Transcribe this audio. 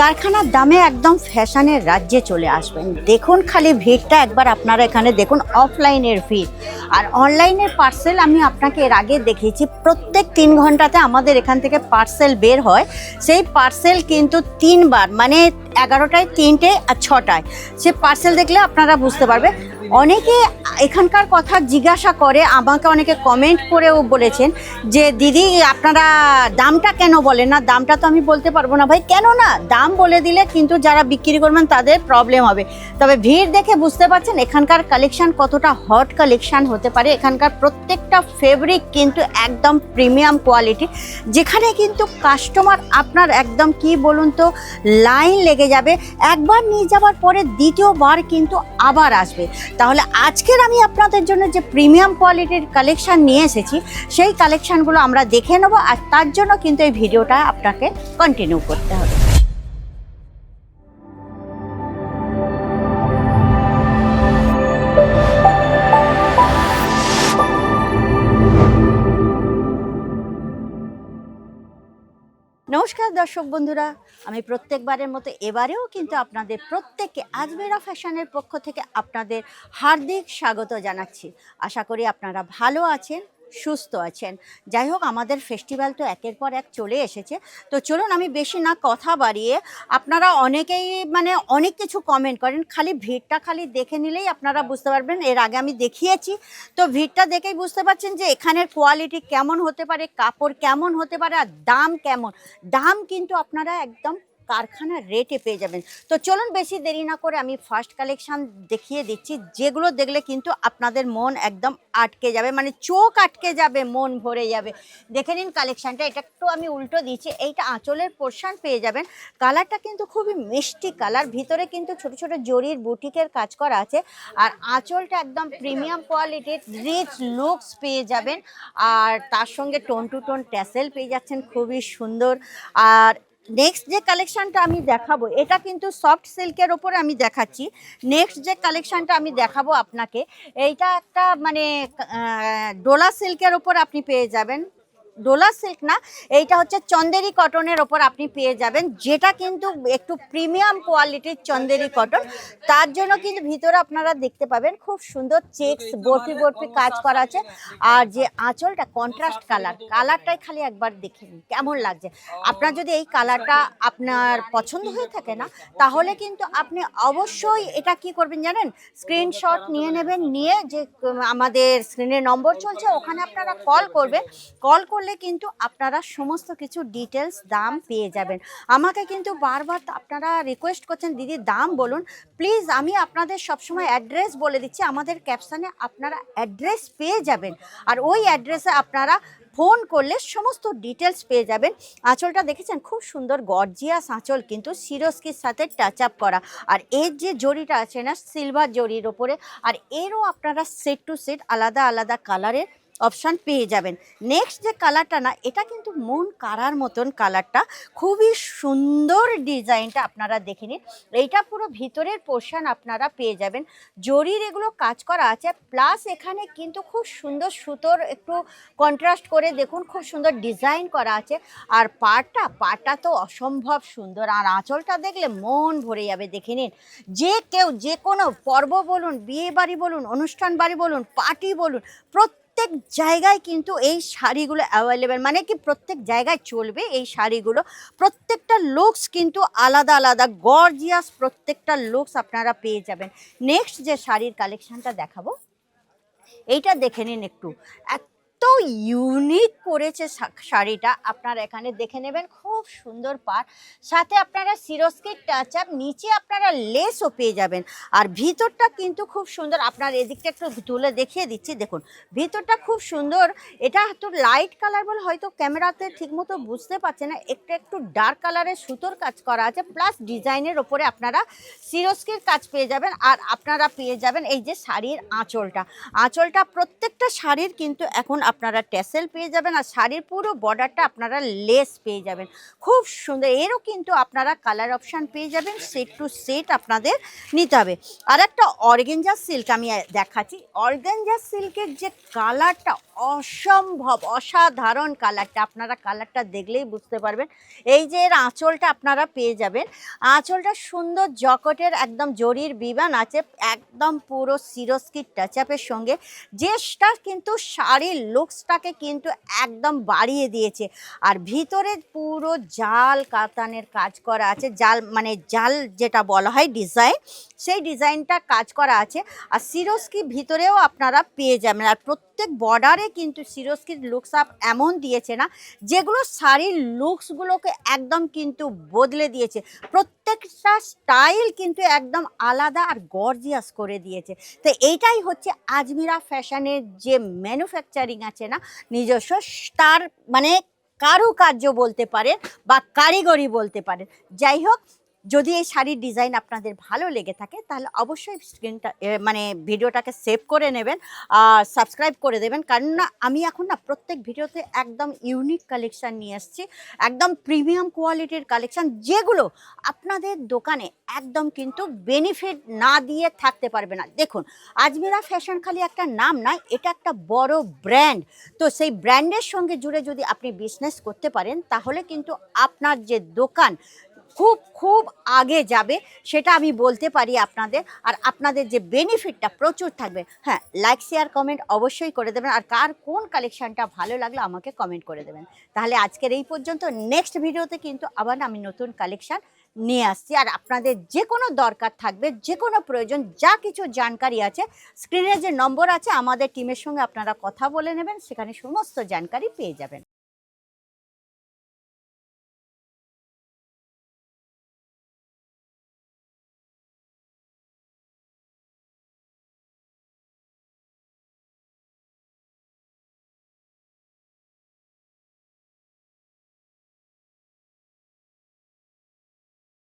কারখানার দামে একদম ফ্যাশনের রাজ্যে চলে আসবেন। দেখুন খালি ভিড়টা, একবার আপনারা এখানে দেখুন অফলাইনের ভিড়। আর অনলাইনের পার্সেল আমি আপনাকে এর আগে দেখিয়েছি, প্রত্যেক তিন ঘন্টাতে আমাদের এখান থেকে পার্সেল বের হয়। সেই পার্সেল কিন্তু তিনবার মানে এগারোটায় তিনটে আর ছটায়। সে পার্সেল দেখলে আপনারা বুঝতে পারবে অনেকে এখানকার কথা জিজ্ঞাসা করে, আমাকে অনেকে কমেন্ট করেও বলেছেন যে, দিদি, আপনারা দামটা কেন বলেন না? দামটা তো আমি বলতে পারব না ভাই। কেন না? দাম বলে দিলে কিন্তু যারা বিক্রি করবেন তাদের প্রবলেম হবে। তবে ভিড় দেখে বুঝতে পারছেন এখানকার কালেকশান কতটা হট কালেকশান হতে পারে। এখানকার প্রত্যেকটা ফেব্রিক কিন্তু একদম প্রিমিয়াম কোয়ালিটি যেখানে কিন্তু কাস্টমার আপনার একদম কি বলুন তো লাইন লেগে যাবে। একবার নিয়ে যাওয়ার পরে দ্বিতীয়বার কিন্তু আবার আসবে। তাহলে আজকের আমি আপনাদের জন্য যে প্রিমিয়াম কোয়ালিটির কালেকশান নিয়ে এসেছি, সেই কালেকশানগুলো আমরা দেখে নেব আর তার জন্য কিন্তু এই ভিডিওটা আপনাকে কন্টিনিউ করতে হবে। নমস্কার, দর্শক বন্ধুরা। আমি প্রত্যেকবারের মতো এবারেও কিন্তু আপনাদের প্রত্যেককে আজমেরা ফ্যাশনের পক্ষ থেকে আপনাদের হার্দিক স্বাগত জানাচ্ছি। আশা করি আপনারা ভালো আছেন। সুস্থ আছেন। যাই হোক আমাদের ফেস্টিভ্যাল তো একের পর এক চলে এসেছে। তো চলুন, আমি বেশি না কথা বাড়িয়ে আপনারা অনেকেই মানে অনেক কিছু কমেন্ট করেন। খালি ভিড়টা খালি দেখে নিলেই আপনারা বুঝতে পারবেন। এর আগে আমি দেখিয়েছি। তো ভিড়টা দেখেই বুঝতে পারছেন যে এখানের কোয়ালিটি কেমন হতে পারে, কাপড় কেমন হতে পারে আর দাম কেমন। দাম কিন্তু আপনারা একদম কারখানার রেটে পেয়ে যাবেন। তো চলুন বেশি দেরি না করে আমি ফার্স্ট কালেকশান দেখিয়ে দিচ্ছি, যেগুলো দেখলে কিন্তু আপনাদের মন একদম আটকে যাবে মানে চোখ আটকে যাবে, মন ভরে যাবে। দেখে নিন কালেকশানটা এটা একটু আমি উল্টো দিচ্ছি, এইটা আঁচলের পোর্শন পেয়ে যাবেন। কালারটা কিন্তু খুবই মিষ্টি কালার ভিতরে কিন্তু ছোট ছোট জরির বুটিকের কাজ করা আছে, আর আঁচলটা একদম প্রিমিয়াম কোয়ালিটির রিচ লুকস পেয়ে যাবেন, আর তার সঙ্গে টোন টু টোন ট্যাসেল পেয়ে যাচ্ছেন, খুবই সুন্দর। আর নেক্সট যে কালেকশানটা আমি দেখাবো, এটা কিন্তু সফট সিল্কের ওপরে আমি দেখাচ্ছি। নেক্সট যে কালেকশানটা আমি দেখাবো আপনাকে, এইটা একটা মানে ডোলা সিল্কের ওপর আপনি পেয়ে যাবেন। ডোলা সিল্ক না, এইটা হচ্ছে চন্দেরি কটনের ওপর আপনি পেয়ে যাবেন, যেটা কিন্তু একটু প্রিমিয়াম কোয়ালিটির চন্দেরি কটন। তার জন্য কিন্তু ভিতরে আপনারা দেখতে পাবেন খুব সুন্দর চেক্স, বরফি বরফি কাজ করা আছে। আর যে আঁচলটা কন্ট্রাস্ট কালার কালারটাই খালি একবার দেখে নিন, কেমন লাগছে। আপনার যদি এই কালারটা আপনার পছন্দ হয়ে থাকে না, তাহলে কিন্তু আপনি অবশ্যই এটা কি করবেন জানেন? স্ক্রিনশট নিয়ে নেবেন, নিয়ে যে আমাদের স্ক্রিনে নম্বর চলছে, ওখানে আপনারা কল করবেন। কল করলে কিন্তু আপনারা সমস্ত কিছু ডিটেলস দাম পেয়ে যাবেন। আমাকে কিন্তু বারবার আপনারা রিকোয়েস্ট করছেন, দিদি, দাম বলুন। প্লিজ আমি আপনাদের সবসময় অ্যাড্রেস বলে দিচ্ছি। আমাদের ক্যাপশানে আপনারা অ্যাড্রেস পেয়ে যাবেন। আর ওই অ্যাড্রেসে আপনারা ফোন করলে সমস্ত ডিটেলস পেয়ে যাবেন। আঁচলটা দেখেছেন? খুব সুন্দর গর্জিয়াস আঁচল কিন্তু সিরস্কির সাথে টাচ আপ করা। আর এর যে জরিটা আছে না সিলভার জরির ওপরে, আর এরও আপনারা সেট টু সেট আলাদা আলাদা কালারের অপশান পেয়ে যাবেন। নেক্সট যে কালারটা না, এটা কিন্তু মন কারার মতন কালারটা খুবই সুন্দর ডিজাইনটা আপনারা দেখে নিন। এইটা পুরো ভিতরের পোর্শন আপনারা পেয়ে যাবেন। জরির এগুলো কাজ করা আছে। প্লাস এখানে কিন্তু খুব সুন্দর সুতোর একটু কন্ট্রাস্ট করে দেখুন, খুব সুন্দর ডিজাইন করা আছে। আর পাড়টা পাড়টা তো অসম্ভব সুন্দর। আর আঁচলটা দেখলে মন ভরে যাবে, দেখে নিন। যে কেউ যে কোনো পর্ব বলুন বিয়ে বাড়ি বলুন, অনুষ্ঠান বাড়ি বলুন, পার্টি বলুন, প্রত্যেক জায়গায় কিন্তু এই শাড়িগুলো অ্যাভেলেবেল মানে কি প্রত্যেক জায়গায় চলবে এই শাড়িগুলো। প্রত্যেকটা লুকস কিন্তু আলাদা আলাদা গর্জিয়াস প্রত্যেকটা লুকস আপনারা পেয়ে যাবেন। নেক্সট যে শাড়ির কালেকশানটা দেখাবো, এইটা দেখে নিন একটু। এত ইউনিক করেছে শাড়িটা। আপনারা এখানে দেখে নেবেন, খুব সুন্দর পার সাথে আপনারা সিরস্কির টাচ আপ নিচে আপনারা লেসও পেয়ে যাবেন। আর ভিতরটা কিন্তু খুব সুন্দর, আপনার এদিকটা একটু তুলে দেখিয়ে দিচ্ছি, দেখুন। ভিতরটা খুব সুন্দর, এটা তো লাইট কালার বলে হয়তো ক্যামেরাতে ঠিকমতো বুঝতে পারছে না, একটু একটু ডার্ক কালারের সুতোর কাজ করা আছে প্লাস ডিজাইনের ওপরে আপনারা সিরস্কির কাজ পেয়ে যাবেন, আর আপনারা পেয়ে যাবেন এই যে শাড়ির আঁচলটা। আঁচলটা প্রত্যেকটা শাড়ির কিন্তু এখন আপনারা টেসেল পেয়ে যাবেন আর শাড়ির পুরো বর্ডারটা আপনারা লেস পেয়ে যাবেন। খুব সুন্দর, এরও কিন্তু আপনারা কালার অপশান পেয়ে যাবেন সেট টু সেট আপনাদের নিতে হবে। আর একটা অর্গেঞ্জা সিল্ক আমি দেখাচ্ছি। অর্গেঞ্জা সিল্কের যে কালারটা অসম্ভব, অসাধারণ কালারটা আপনারা কালারটা দেখলেই বুঝতে পারবেন। এই যে এর আঁচলটা আপনারা পেয়ে যাবেন। আঁচলটা সুন্দর জকটের একদম জরির বিমান আছে, একদম পুরো সিরোস্কির টাচআপের সঙ্গে। যেটা কিন্তু শাড়ির লুকসটাকে কিন্তু একদম বাড়িয়ে দিয়েছে। আর ভিতরে পুরো জাল কাতানের কাজ করা আছে। জাল মানে জাল যেটা বলা হয় ডিজাইন, সেই ডিজাইনটা কাজ করা আছে। আর সিরোস্কি ভিতরেও আপনারা পেয়ে যাবেন। আর প্রত্যেক বর্ডারে কিন্তু সিরোস্কির লুকস আপ এমন দিয়েছে না, যেগুলো শাড়ির লুকসগুলোকে একদম কিন্তু বদলে দিয়েছে। প্রত্যেকটা স্টাইল কিন্তু একদম আলাদা আর গর্জিয়াস করে দিয়েছে। তো এইটাই হচ্ছে আজমিরা ফ্যাশনের যে ম্যানুফ্যাকচারিং আছে না, নিজস্ব তার মানে কারুকার্য বলতে পারেন বা কারিগরি বলতে পারেন যাই হোক যদি এই শাড়ির ডিজাইন আপনাদের ভালো লেগে থাকে, তাহলে অবশ্যই স্ক্রিনটা মানে ভিডিওটাকে সেভ করে নেবেন, আর সাবস্ক্রাইব করে দেবেন। কারণ না আমি এখন না প্রত্যেক ভিডিওতে একদম ইউনিক কালেকশান নিয়ে আসছি একদম প্রিমিয়াম কোয়ালিটির কালেকশান যেগুলো আপনাদের দোকানে একদম কিন্তু বেনিফিট না দিয়ে থাকতে পারবে না। দেখুন, আজমিরা ফ্যাশন খালি একটা নাম নয়, এটা একটা বড় ব্র্যান্ড তো সেই ব্র্যান্ডের সঙ্গে জুড়ে যদি আপনি বিজনেস করতে পারেন, তাহলে কিন্তু আপনার যে দোকান খুব খুব আগে যাবে, সেটা আমি বলতে পারি আপনাদের। আর আপনাদের যে বেনিফিটটা প্রচুর থাকবে হ্যাঁ লাইক শেয়ার কমেন্ট অবশ্যই করে দেবেন। আর কার কোন কালেকশানটা ভালো লাগল আমাকে কমেন্ট করে দেবেন। তাহলে আজকের এই পর্যন্ত নেক্সট ভিডিওতে কিন্তু আবার আমি নতুন কালেকশান নিয়ে আসছি। আর আপনাদের যে কোনো দরকার থাকবে, যে কোনো প্রয়োজন, যা কিছু জানকারি আছে স্ক্রিনে যে নম্বর আছে, আমাদের টিমের সঙ্গে আপনারা কথা বলে নেবেন, সেখানে সমস্ত জানকারি পেয়ে যাবেন।